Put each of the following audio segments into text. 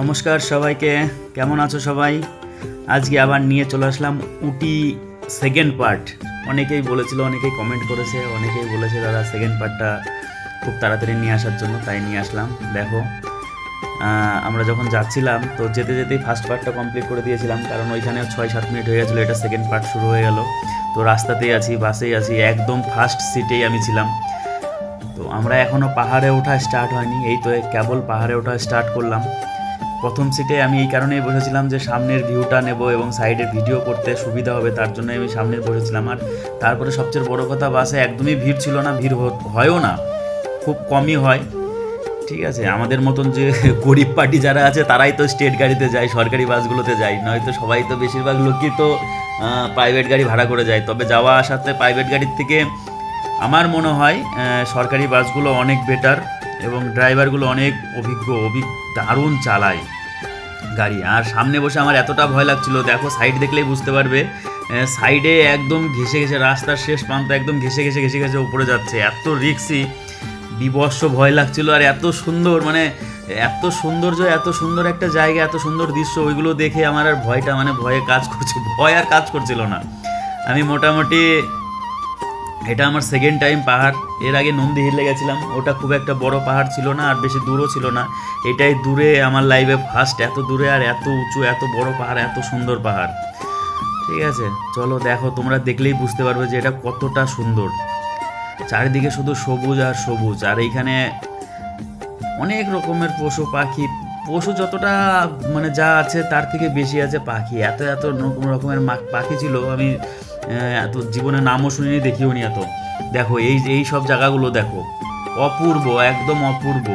নমস্কার সবাইকে, কেমন আছো সবাই? আজকে আবার নিয়ে চলে আসলাম উটি সেকেন্ড পার্ট অনেকেই বলেছিল, অনেকেই কমেন্ট করেছে, অনেকেই বলেছে, দাদা সেকেন্ড পার্টটা খুব তাড়াতাড়ি নিয়ে আসার জন্য তাই নিয়ে আসলাম। দেখো আমরা যখন যাচ্ছিলাম, তো যেতে যেতেই ফার্স্ট পার্টটা কমপ্লিট করে দিয়েছিলাম, কারণ ওইখানে ছয় সাত মিনিট হয়ে গেছিল, এটা সেকেন্ড পার্ট শুরু হয়ে গেল। তো রাস্তাতেই আছি, বাসেই আছি, একদম ফার্স্ট সিটেই আমি ছিলাম। তো আমরা এখনও পাহাড়ে ওঠা স্টার্ট হয়নি, এই তো কেবল পাহাড়ে ওঠা স্টার্ট করলাম। প্রথম সিটে আমি এই কারণেই বসেছিলাম যে সামনের ভিউটা নেব এবং সাইডের ভিডিও করতে সুবিধা হবে, তার জন্য আমি সামনে বসেছিলাম। আর তারপরে সবচেয়ে বড় কথা বাসে একদমই ভিড় ছিল না, ভিড় হয়ও না, খুব কমই হয়। ঠিক আছে, আমাদের মতন যে গরিব পার্টি যারা আছে, তারাই তো স্টেট গাড়িতে যায়, সরকারি বাসগুলোতে যায়, নয়তো সবাই তো বেশিরভাগ লোকই তো প্রাইভেট গাড়ি ভাড়া করে যায়। তবে যাওয়া আসাতে প্রাইভেট গাড়ির থেকে আমার মনে হয় সরকারি বাসগুলো অনেক বেটার এবং ড্রাইভারগুলো অনেক অভিজ্ঞ অভিজ্ঞ দারুণ চালায়। গাড়ি। আর সামনে বসে আমার এতটা ভয় লাগছিল, দেখো সাইড দেখলেই বুঝতে পারবে। সাইডে একদম ঘেসে ঘেসে রাস্তার শেষ প্রান্ত একদম ঘেসে ঘেসে ঘেসে ঘেসে উপরে যাচ্ছে। এত রিক্সি, বিবর্ষ ভয় লাগছিল, আর এত সুন্দর মানে এত সৌন্দর্য, এত সুন্দর একটা জায়গা, এত সুন্দর দৃশ্য, ওইগুলো দেখে আমার আর ভয়টা মানে ভয়ে কাজ করছে, ভয় আর কাজ করছিল না। আমি মোটামুটি এটা আমার সেকেন্ড টাইম পাহাড়। এর আগে নন্দী হিলে গেছিলাম, ওটা খুব একটা বড় পাহাড় ছিল না আর বেশি দূরও ছিল না। এটাই দূরে আমার লাইফে ফার্স্ট এত দূরে আর এত উঁচু, এত বড় পাহাড়, এত সুন্দর পাহাড়। ঠিক আছে, চলো দেখো, তোমরা দেখলেই বুঝতে পারবে যে এটা কতটা সুন্দর। চারিদিকে শুধু সবুজ আর সবুজ, আর এইখানে অনেক রকমের পশু, পাখি। পশু যতটা মানে যা আছে, তার থেকে বেশি আছে পাখি। এত এত রকম রকমের পাখি ছিল, আমি এত জীবনে নামও শুনিনি, দেখিও নি এত। দেখো, এই এই সব জায়গাগুলো দেখো। অপূর্ব, একদম অপূর্ব।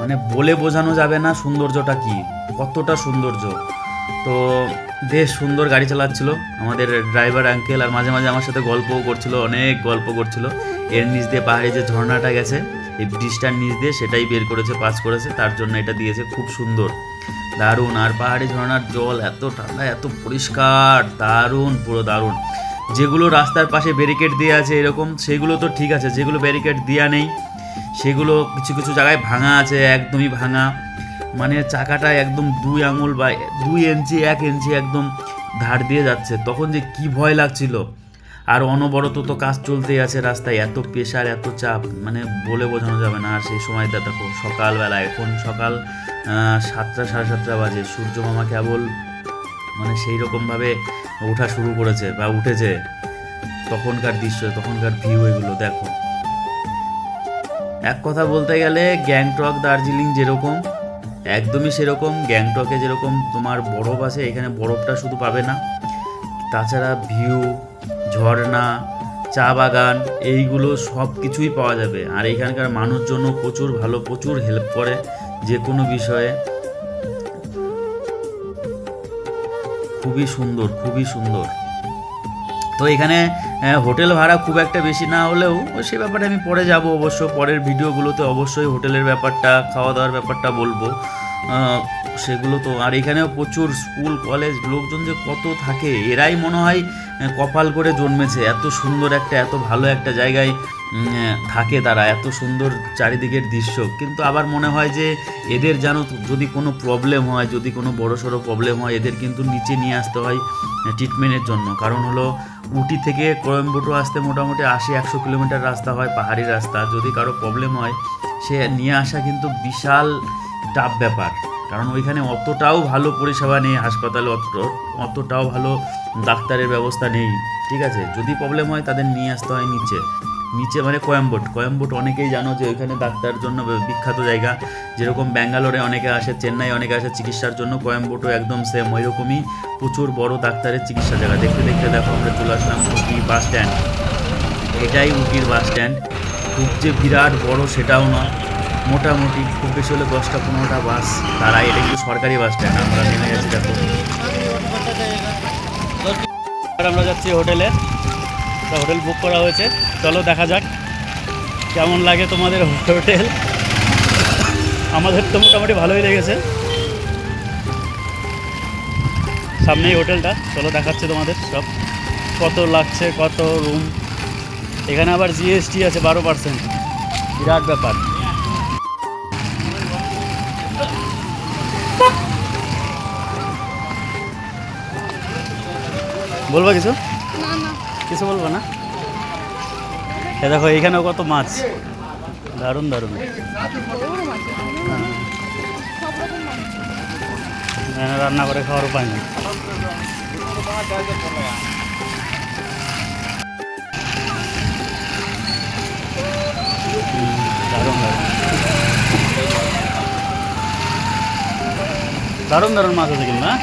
মানে বলে বোঝানো যাবে না সৌন্দর্যটা কি, কতটা সৌন্দর্য। তো বেশ সুন্দর গাড়ি চালাচ্ছিল, আমাদের ড্রাইভার আঙ্কেল আর মাঝে মাঝে আমার সাথে গল্পও করছিল, অনেক গল্প করছিল। এর নিচ দিয়ে পাহাড়ে যে ঝর্ণাটা গেছে, এই ব্রিজটার নিচ দিয়ে সেটাই বের করেছে পাস করেছে, তার জন্য এটা দিয়েছে, খুব সুন্দর। দারুণ, আর পাহাড়ি ঝর্ণার জল এত ঠান্ডা, এত পরিষ্কার, দারুণ, পুরো দারুণ। যেগুলো রাস্তার পাশে ব্যারিকেড দিয়ে আছে এরকম, সেগুলো তো ঠিক আছে, যেগুলো ব্যারিকেড দেওয়া নেই, সেগুলো কিছু কিছু জায়গায় ভাঙা আছে, একদমই ভাঙা। মানে চাকাটা একদম দুই আঙুল বা দুই ইঞ্চি, এক ইঞ্চি একদম ধার দিয়ে যাচ্ছে। তখন যে কি ভয় লাগছিল। আর অনবরত তো কাজ চলতেই আছে রাস্তায়, এত প্রেশার এত চাপ মানে বলে বোঝানো যাবে না। আর সেই সময়টা দেখো সকালবেলা এখন সকাল সাতটা, সাড়ে সাতটা বাজে। সূর্য মামা কেবল মানে সেই রকমভাবে ওঠা শুরু করেছে বা উঠেছে। তখনকার দৃশ্য, তখনকার ভিউ এগুলো, দেখো। এক কথা বলতে গেলে, গ্যাংটক, দার্জিলিং যেরকম, একদমই সেরকম। গ্যাংটকে যেরকম তোমার বরফ আছে, এখানে বরফটা শুধু পাবে না। তাছাড়া ভিউ ঝর্ণা, চা বাগান, এইগুলো সব কিছুই পাওয়া যাবে। আর এখানকার মানুষজন প্রচুর ভালো, প্রচুর হেল্প করে যে কোনো বিষয়ে। খুবই সুন্দর খুবই সুন্দর। তো এখানে হোটেল ভাড়া খুব একটা বেশি না হলেও সে ব্যাপারে আমি পরে যাব অবশ্য। পরের ভিডিওগুলোতে অবশ্যই হোটেলের ব্যাপারটা খাওয়া দাওয়ার ব্যাপারটা বলব। সেগুলো তো, আর এখানেও প্রচুর স্কুল, কলেজ, লোকজন যে কত থাকে, এরাই মনে হয় কপাল করে জন্মেছে। এত সুন্দর একটা, এত ভালো একটা জায়গায় থাকে তারা, এত সুন্দর চারিদিকের দৃশ্য। কিন্তু আবার মনে হয় যে, এদের যেন যদি কোনো প্রবলেম হয়, যদি কোনো বড় সড়ো প্রবলেম হয়, এদের কিন্তু নিচে নিয়ে আসতে হয় ট্রিটমেন্টের জন্য। কারণ হলো, উটি থেকে কোয়েম্বুটো আসতে মোটামুটি আশি, একশো কিলোমিটার রাস্তা হয়, পাহাড়ি রাস্তা। যদি কারও প্রবলেম হয়, সে নিয়ে আসা কিন্তু বিশাল টাফ ব্যাপার। কারণ ওইখানে অতটাও ভালো পরিষেবা নেই হাসপাতালে অত, অতটাও ভালো ডাক্তারের ব্যবস্থা নেই, ঠিক আছে? যদি প্রবলেম হয় তাদের নিয়ে আসতে হয় নিচে। নিচে মানে কোয়েম্বোট কোয়েম্বোট অনেকেই জানো যে ওইখানে ডাক্তার জন্য বিখ্যাত জায়গা। যেরকম ব্যাঙ্গালোরে অনেকে আসে, চেন্নাই অনেকে আসে চিকিৎসার জন্য কোয়েম্বোটও একদম সেম ওই রকমই প্রচুর বড় ডাক্তারের চিকিৎসা জায়গা। দেখতে দেখতে দেখো, আমরা চলে আসলাম উটি বাস স্ট্যান্ড এটাই উটির বাস স্ট্যান্ড খুব যে বিরাট বড় সেটাও নয়। মোটামুটি খুব বেশি হলে দশটা, পনেরোটা বাস তারা এটা কিন্তু সরকারি বাস স্ট্যান্ড আমরা নেমে গেছি, দেখো। আমরা যাচ্ছি হোটেলে। হোটেল বুক করা হয়েছে। চলো দেখা যাক কেমন লাগে তোমাদের হোটেল। আমাদের তো মোটামুটি ভালোই লেগেছে। সামনেই হোটেলটা। চলো দেখাচ্ছে তোমাদের সব। কত লাগছে, কত রুম এখানে আবার জিএসটি আছে বারো পার্সেন্ট বিরাট ব্যাপার। বলবা কিছু? না না। কিছু বলব না? এ দেখো এখানেও কত মাছ। দারুণ দারুণ। হ্যাঁ, রান্না করে খাওয়ার উপায় নেই। দারুণ দারুণ। দারুণ দারুণ মাছ আছে কিন্তু হ্যাঁ?